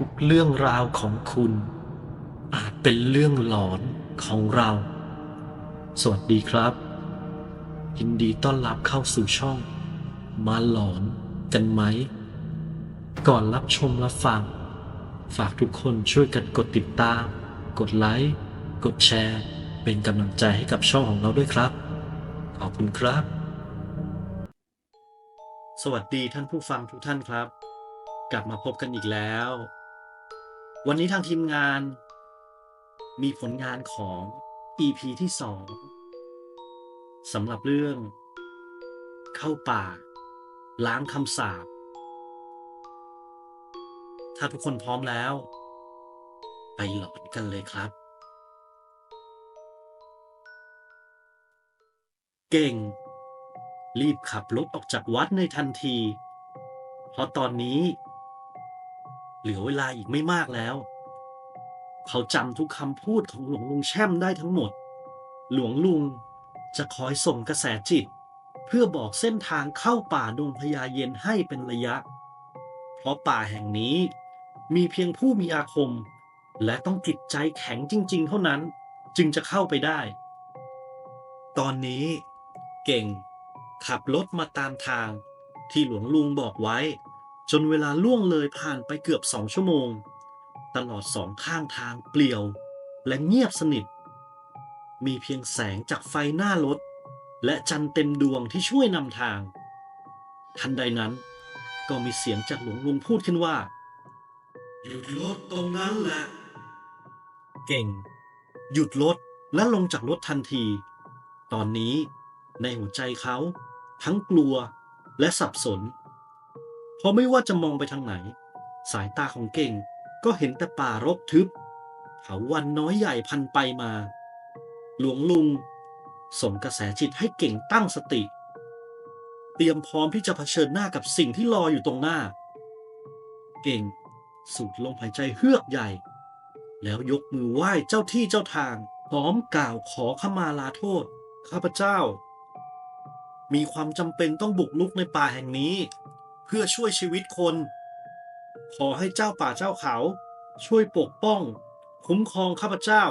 ทุกเรื่องราวของคุณ อาจเป็นเรื่องหลอนของเรา สวัสดีครับ ยินดีต้อนรับเข้าสู่ช่อง มาหลอนกันไหม ก่อนรับชมรับฟัง ฝากทุกคนช่วยกันกดติดตาม กดไลค์ กดแชร์ เป็นกำลังใจให้กับช่องของเราด้วยครับ ขอบคุณครับ สวัสดีท่านผู้ฟังทุกท่านครับ กลับมาพบกันอีกแล้ว วันนี้ทางทีมงานมีผลงานของ EP ที่สองสำหรับเรื่อง เข้าป่า ล้างคำสาปถ้าทุกคนพร้อมแล้ว ไปหลอนกันเลยครับ เก่ง รีบขับรถออกจากวัดในทันที เพราะตอนนี้ เหลือเวลาอีกไม่มากแล้ว เขาจำทุกคำพูดของหลวงลุงแช่มได้ทั้งหมด หลวงลุงจะคอยส่งกระแสจิต เพื่อบอกเส้นทางเข้าป่าดงพญาเย็นให้เป็นระยะ เพราะป่าแห่งนี้มีเพียงผู้มีอาคม และต้องจิตใจแข็งจริง ๆ เท่านั้นจึงจะเข้าไปได้ ตอนนี้เก่งขับรถมาตามทางที่หลวงลุงบอกไว้ จนเวลาล่วงเลยผ่านไปเกือบสองชั่วโมง ตลอดสองข้างทางเปลี่ยว และเงียบสนิท มีเพียงแสงจากไฟหน้ารถ และจันทร์เต็มดวงที่ช่วยนำทาง ทันใดนั้นก็มีเสียงจากหลวงลุงพูดขึ้นว่าหยุดรถตรงนั้นแหละ เก่ง หยุดรถและลงจากรถทันที ตอนนี้ในหัวใจเขา ทั้งกลัวและสับสนเพ ราะไม่ว่าจะมองไปทางไหน สายตาของเก่งก็เห็นแต่ป่ารกทึบเขาวันน้อยใหญ่พันไปมา หลวงลุง ส่งกระแสจิตให้เก่งตั้งสติ เตรียมพร้อมที่จะเผชิญหน้ากับสิ่งที่รออยู่ตรงหน้า เก่งสูดลมหายใจเฮือกใหญ่ แล้วยกมือไหว้เจ้าที่เจ้าทางพร้อมกล่าวขอขมาลาโทษ ข้าพเจ้า มีความจำเป็นต้องบุกลุกในป่าแห่งนี้ เพื่อช่วยชีวิตคน ขอให้เจ้าป่าเจ้าเขา ช่วยปกป้อง คุ้มครองข้าพเจ้า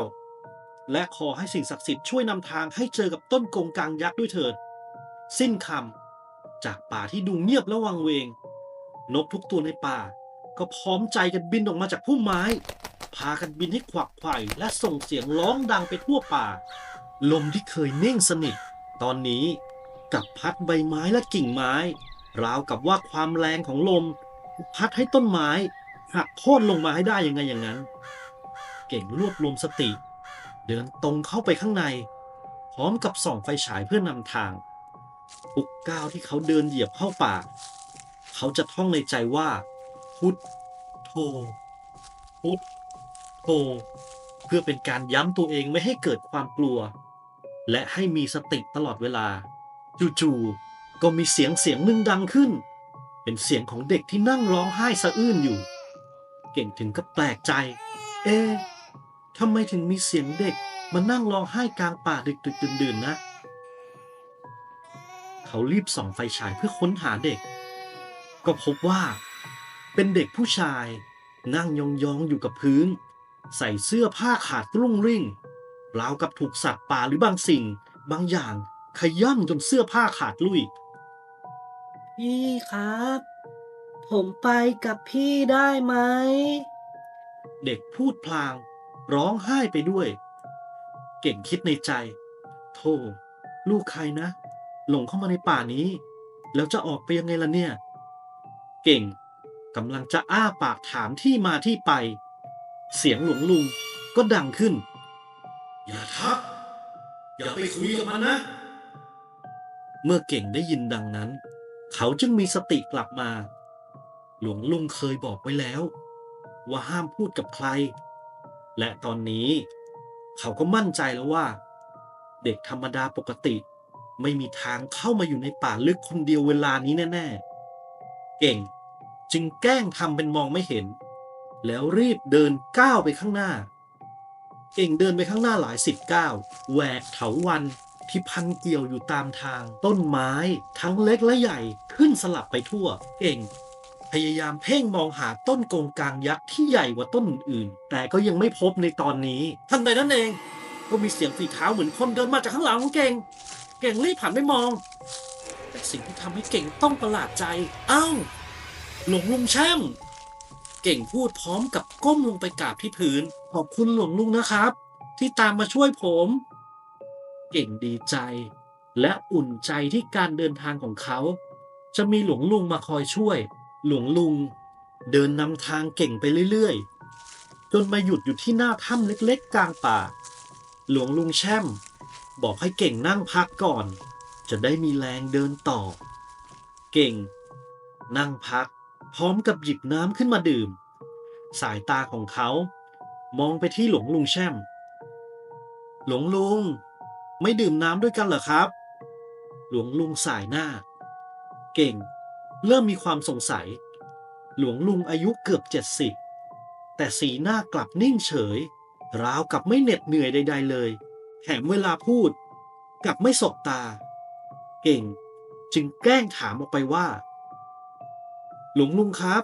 และขอให้สิ่งศักดิ์สิทธิ์ช่วยนำทางให้เจอกับต้นกงกางยักษ์ด้วยเถิด สิ้นคำจากป่าที่ดูเงียบและวังเวง นกทุกตัวในป่า ก็พร้อมใจกันบินออกมาจากพุ่มไม้ พากันบินให้ขวักไขว่และส่งเสียงร้องดังไปทั่วป่า ลมที่เคยนิ่งสนิท ตอนนี้กลับพัดใบไม้และกิ่งไม้ ราวกับว่าความแรงของลม พัดให้ต้นไม้หักโค่นลงมาให้ได้ยังไงอย่างนั้น เก่งรวบรวมสติ เดินตรงเข้าไปข้างใน พร้อมกับส่องไฟฉายเพื่อนำทางทุกก้าวที่เขาเดินเหยียบเข้าป่า เขาจะท่องในใจว่า พุทโธพุทโธเพื่อเป็นการย้ำตัวเองไม่ให้เกิดความกลัว และให้มีสติตลอดเวลาจู่ๆ ก็มีเสียงเสียงหนึ่งดังขึ้น เป็นเสียงของเด็กที่นั่งร้องไห้สะอื้นอยู่ เก่งถึงกับแปลกใจ เอ๊ะทำไมถึงมีเสียงเด็กมานั่งร้องไห้กลางป่าดึกดึกดื่นดื่นนะ เขารีบส่องไฟฉายเพื่อค้นหาเด็ก ก็พบว่า เป็นเด็กผู้ชาย นั่งยองๆอยู่กับพื้น ใส่เสื้อผ้าขาดรุ่งริ่งราวกับถูกสัตว์ป่าหรือบางสิ่ง บางอย่างขย่ำจนเสื้อผ้าขาดลุ่ย พี่ครับ ผมไปกับพี่ได้ไหม เด็กพูดพลาง ร้องไห้ไปด้วย เก่งคิดในใจ โธ่ลูกใครนะ หลงเข้ามาในป่านี้ แล้วจะออกไปยังไงล่ะเนี่ย เก่งกำลังจะอ้าปากถามที่มาที่ไป เสียงหลวงลุงก็ดังขึ้น อย่าทัก อย่าไปคุยกับมันนะ เมื่อเก่งได้ยินดังนั้น เขาจึงมีสติกลับมา หลวงลุงเคยบอกไว้แล้ว ว่าห้ามพูดกับใคร และตอนนี้ เขาก็มั่นใจแล้วว่า เด็กธรรมดาปกติ ไม่มีทางเข้ามาอยู่ในป่าลึกคนเดียวเวลานี้แน่ๆ เก่งจึงแกล้งทำเป็นมองไม่เห็น แล้วรีบเดินก้าวไปข้างหน้า เก่งเดินไปข้างหน้าหลายสิบก้าวแหวกเถาวัน ที่พันเกี่ยวอยู่ตามทาง ต้นไม้ทั้งเล็กและใหญ่ขึ้นสลับไปทั่ว เก่ง พยายามเพ่งมองหาต้นโกงกลางยักษ์ที่ใหญ่กว่าต้นอื่น แต่ก็ยังไม่พบในตอนนี้ทันใดนั้นเอง ก็มีเสียงฝีเท้าเหมือนคนเดินมาจากข้างหลังของเก่ง เก่งรีบหันไปมอง แต่สิ่งที่ทำให้เก่งต้องประหลาดใจเอ้าหลวงลุงแช่มเก่งพูดพร้อมกับก้มลงไปกราบที่พื้น ขอบคุณหลวงลุงนะครับ ที่ตามมาช่วยผม เก่งดีใจ และอุ่นใจที่การเดินทางของเขา จะมีหลวงลุงมาคอยช่วย หลวงลุง เดินนำทางเก่งไปเรื่อยๆ จนมาหยุดอยู่ที่หน้าถ้ำเล็กๆ กลางป่า หลวงลุงแช่ม บอกให้เก่งนั่งพักก่อน จะได้มีแรงเดินต่อ เก่ง นั่งพัก พร้อมกับหยิบน้ำขึ้นมาดื่ม สายตาของเขา มองไปที่หลวงลุงแช่มหลวงลุง ไม่ดื่มน้ำด้วยกันเหรอครับ หลวงลุงสายหน้า เก่ง เริ่มมีความสงสัย หลวงลุงอายุเกือบเจ็ดสิบแต่สีหน้ากลับนิ่งเฉย ราวกับไม่เหน็ดเหนื่อยใด ๆ เลยแถมเวลาพูดกลับไม่สบตา เก่ง จึงแกล้งถามออกไปว่า หลวงลุงครับ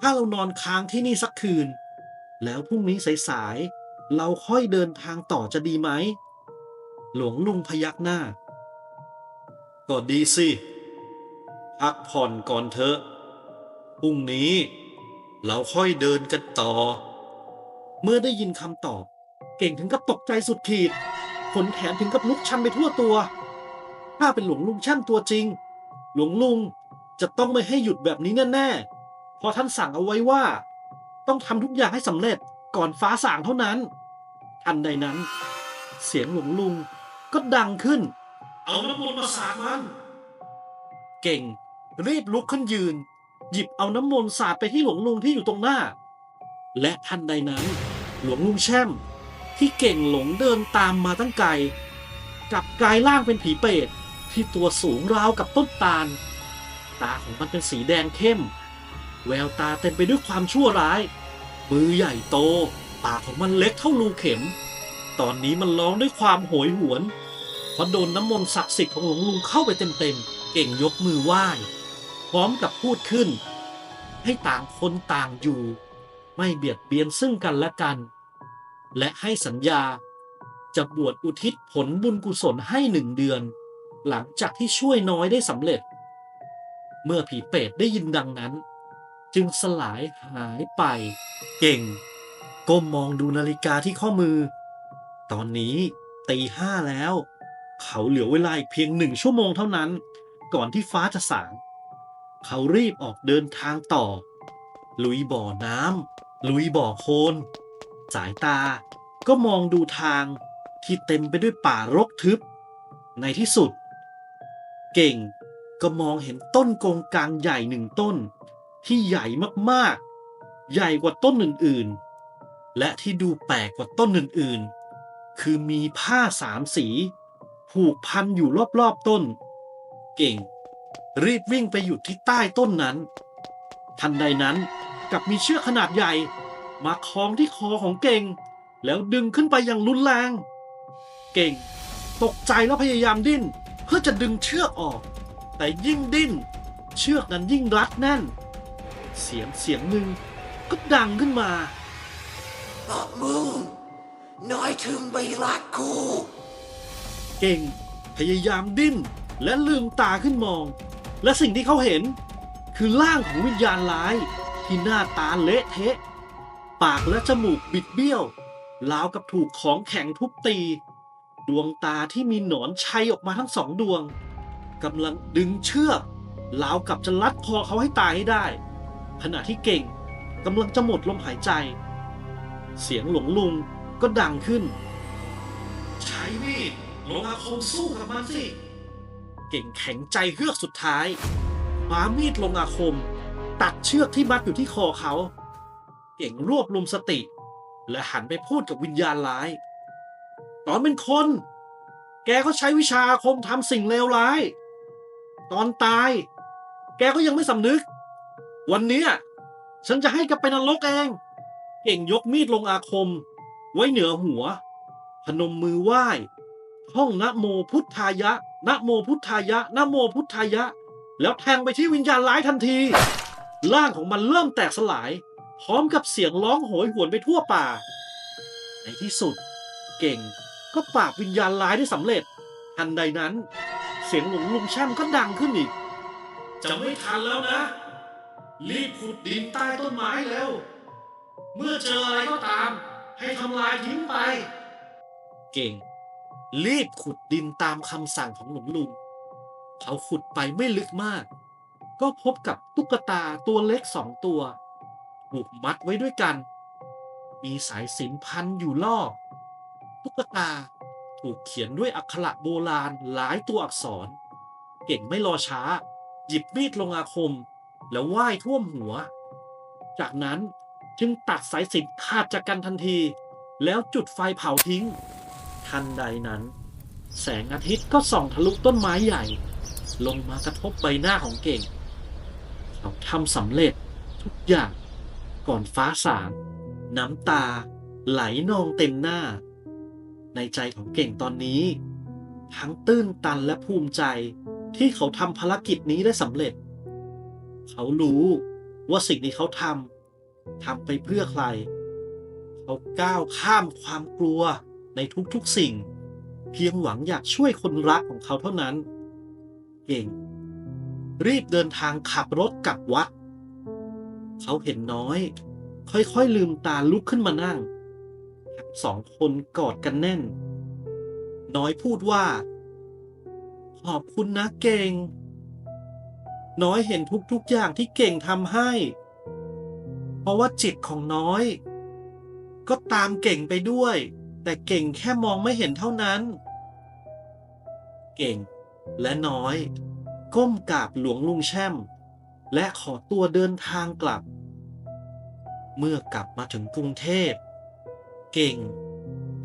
ถ้าเรานอนค้างที่นี่สักคืน แล้วพรุ่งนี้สายๆเราค่อยเดินทางต่อจะดีไหม หลวงลุงพยักหน้า ก็ดีสิพักผ่อนก่อนเถอะพรุ่งนี้ เราค่อยเดินกันต่อ เมื่อได้ยินคำตอบ เก่งถึงกับตกใจสุดขีด ขนแขนถึงกับลุกชันไปทั่วตัว ถ้าเป็นหลวงลุงช่างตัวจริง หลวงลุงจะต้องไม่ให้หยุดแบบนี้แน่ๆเพราะท่านสั่งเอาไว้ว่า ต้องทำทุกอย่างให้สำเร็จก่อนฟ้าสางเท่านั้น ทันใดนั้น เสียงหลวงลุง ก็ดังขึ้น เอาน้ำมนต์มาสาดมัน เก่ง รีบลุกขึ้นยืน หยิบเอาน้ำมนต์สาดไปที่หลวงลุงที่อยู่ตรงหน้า และทันใดนั้น หลวงลุงแช่ม ที่เก่งหลงเดินตามมาตั้งไกลกลับกลายร่างเป็นผีเปรตที่ตัวสูงราวกับต้นตาล ตาของมันเป็นสีแดงเข้ม แววตาเต็มไปด้วยความชั่วร้าย มือใหญ่โต ปากของมันเล็กเท่ารูเข็ม ตอนนี้มันร้องด้วยความโหยหวนเพราะโดนน้ำมนต์ศักดิ์สิทธิ์ของหลวงลุงเข้าไปเต็มๆ เก่งยกมือไหว้ พร้อมกับพูดขึ้น ให้ต่างคนต่างอยู่ ไม่เบียดเบียนซึ่งกันและกัน และให้สัญญา จะบวชอุทิศผลบุญกุศลให้หนึ่งเดือน หลังจากที่ช่วยน้อยได้สำเร็จ เมื่อผีเปรตได้ยินดังนั้น จึงสลายหายไป เก่งก้มมองดูนาฬิกาที่ข้อมือ ตอนนี้ตีห้าแล้ว เขาเหลือเวลาอีกเพียงหนึ่งชั่วโมงเท่านั้น ก่อนที่ฟ้าจะสาง เขารีบออกเดินทางต่อ ลุยบ่อน้ำลุยบ่อโคลนสายตาก็มองดูทางที่เต็มไปด้วยป่ารกทึบ ในที่สุด เก่งก็มองเห็นต้นโกงกลางใหญ่หนึ่งต้น ที่ใหญ่มากๆ ใหญ่กว่าต้นอื่นๆ และที่ดูแปลกกว่าต้นอื่นๆ คือมีผ้าสามสี ผูกพันอยู่รอบๆต้น เก่ง รีบวิ่งไปหยุดที่ใต้ต้นนั้น ทันใดนั้นกับมีเชือกขนาดใหญ่ มาคล้องที่คอของเก่ง แล้วดึงขึ้นไปอย่างรุนแรง เก่ง ตกใจแล้วพยายามดิ้น เพื่อจะดึงเชือกออก แต่ยิ่งดิ้น เชือกนั้นยิ่งรัดแน่น เสียงเสียงหนึ่งก็ดังขึ้นมาบอมึง น้อยถึงไปรักกู เก่งพยายามดิ้นและลืมตาขึ้นมอง และสิ่งที่เขาเห็น คือร่างของวิญญาณร้าย ที่หน้าตาเละเทะ ปากและจมูกบิดเบี้ยวราวกับถูกของแข็งทุบตี ดวงตาที่มีหนอนชัยออกมาทั้งสองดวงกำลังดึงเชือกราวกับจะลัดคอเขาให้ตายให้ได้ ขณะที่เก่งกำลังจะหมดลมหายใจ เสียงหลวงลุง ก็ดังขึ้น ใช้มีดลงอาคมสู้กับมันสิ เก่งแข็งใจเฮือกสุดท้ายคว้ามีดลงอาคม ตัดเชือกที่มัดอยู่ที่คอเขา เก่งรวบรวมสติ และหันไปพูดกับวิญญาณร้าย ตอนเป็นคน แกก็ใช้วิชาอาคมทำสิ่งเลวร้าย ตอนตาย แกก็ยังไม่สำนึก วันเนี้ยฉันจะให้แกไปนรกเอง เก่งยกมีดลงอาคม ไว้เหนือหัว พนมมือไหว้ท่องนะโมพุทธายะนะโมพุทธายะนะโมพุทธายะ แล้วแทงไปที่วิญญาณร้ายทันที ร่างของมันเริ่มแตกสลาย พร้อมกับเสียงร้องโหยหวนไปทั่วป่า ในที่สุด เก่งก็ปราบวิญญาณร้ายได้สำเร็จ ทันใดนั้น เสียงหลวงลุงแช่มก็ดังขึ้นอีก จะไม่ทันแล้วนะ รีบขุดดินใต้ต้นไม้แล้ว เมื่อเจออะไรก็ตาม ให้ทำลายทิ้งไป เก่ง รีบขุดดินตามคำสั่งของหลวงลุง เขาขุดไปไม่ลึกมาก ก็พบกับตุ๊กตาตัวเล็กสองตัว ถูกมัดไว้ด้วยกัน มีสายสินพันอยู่รอบตุ๊กตาถูกเขียนด้วยอักขระโบราณหลายตัวอักษร เก่งไม่รอช้า หยิบมีดลงอาคม แล้วไหว้ท่วมหัว จากนั้น จึงตัดสายสินขาดจากกันทันที แล้วจุดไฟเผาทิ้ง ทันใดนั้น แสงอาทิตย์ก็ส่องทะลุต้นไม้ใหญ่ ลงมากระทบใบหน้าของเก่ง เขาทำสำเร็จทุกอย่างก่อนฟ้าสางน้ำตา ไหลนองเต็มหน้า ในใจของเก่งตอนนี้ ทั้งตื้นตันและภูมิใจที่เขาทำภารกิจนี้ได้สำเร็จ เขารู้ว่าสิ่งที่เขาทำ ทำไปเพื่อใคร เขาก้าวข้ามความกลัวในทุกๆสิ่ง เพียงหวังอยากช่วยคนรักของเขาเท่านั้น เก่ง รีบเดินทางขับรถกลับวัด เขาเห็นน้อย ค่อยๆลืมตาลุกขึ้นมานั่ง สองคนกอดกันแน่น น้อยพูดว่า ขอบคุณนะเก่ง น้อยเห็นทุกๆอย่างที่เก่งทำให้ เพราะว่าจิตของน้อย ก็ตามเก่งไปด้วย แต่เก่งแค่มองไม่เห็นเท่านั้น เก่งและน้อย ก้มกราบหลวงลุงแช่ม และขอตัวเดินทางกลับ เมื่อกลับมาถึงกรุงเทพ เก่ง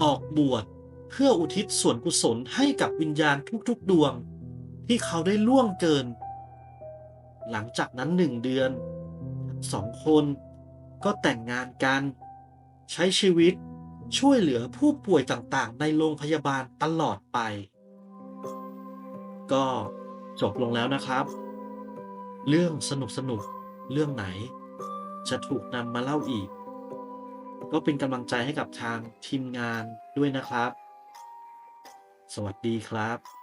ออกบวชเพื่ออุทิศส่วนกุศลให้กับวิญญาณทุกๆดวง ที่เขาได้ล่วงเกิน หลังจากนั้นหนึ่งเดือนสองคน ก็แต่งงานกัน ใช้ชีวิตช่วยเหลือผู้ป่วยต่างๆ ในโรงพยาบาลตลอดไป ก็จบลงแล้วนะครับ เรื่องสนุกๆเรื่องไหน จะถูกนำมาเล่าอีก ก็เป็นกำลังใจให้กับทางทีมงานด้วยนะครับ สวัสดีครับ